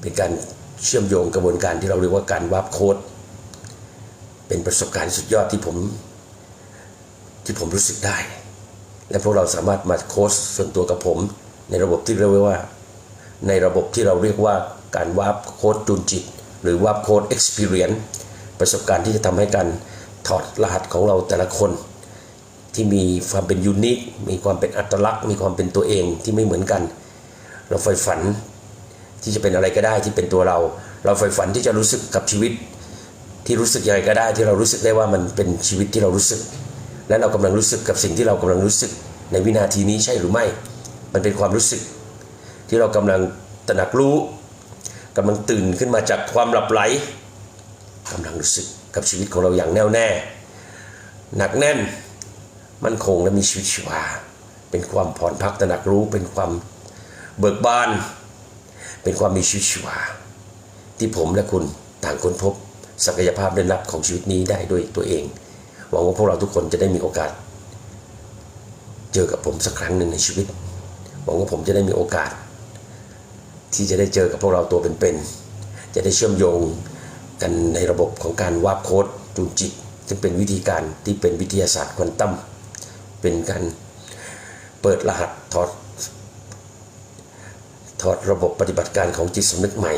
เป็นการเชื่อมโยงกระบวนการที่เราเรียกว่าการวาร์ปโค้ดเป็นประสบการณ์สุดยอดที่ผมที่ผมรู้สึกได้ และพวกเราสามารถมาโค้ชส่วนตัวกับผม ในระบบที่เรียกว่า ในระบบที่เราเรียกว่าการวาร์ปโค้ดจูนจิต หรือวาร์ปโค้ด experience ประสบการณ์ที่จะทำให้การถอดรหัสของเราแต่ละคน ที่มีความเป็นยูนิคมีความเป็นอัตลักษณ์ มีความเป็นตัวเองที่ไม่เหมือนกัน เราใฝ่ฝัน ที่จะเป็นอะไรก็ได้ที่เป็นตัวเรา เราใฝ่ฝันที่จะรู้สึกกับชีวิต ที่รู้สึกยังไงก็ได้ที่เรารู้สึกได้ว่ามันเป็นชีวิตที่เรารู้สึก และเรากำลังรู้สึกกับสิ่งที่เรากำลังรู้สึก ในวินาทีนี้ใช่หรือไม่ มันเป็นความรู้สึก ที่เรากำลังตระหนักรู้กำลังตื่นขึ้นมาจากความหลับไหลกำลังรู้สึกกับชีวิตของเราอย่างแน่วแน่ หนักแน่น มั่นคงและมีชีวิตชีวา เป็นความผ่อนพักตระหนักรู้เป็นความเบิกบาน เป็นความมีชีวิตชีวา ที่ผมและคุณต่างค้นพบ ศักยภาพเรนลับของชีวิตนี้ได้ด้วยตัวเอง หวังว่าพวกเราทุกคนจะได้มีโอกาส เจอกับผมสักครั้งหนึ่งในชีวิต หวังว่าผมจะได้มีโอกาส ที่จะได้เจอกับพวกเราตัวเป็นๆ จะได้เชื่อมโยงกันในระบบของการวาบโค้ดจูนจิตซึ่งเป็นวิธีการที่เป็นวิทยาศาสตร์ควอนตัมเป็นการเปิดรหัสถอด ถอดระบบปฏิบัติการของจิตสำนึกใหม่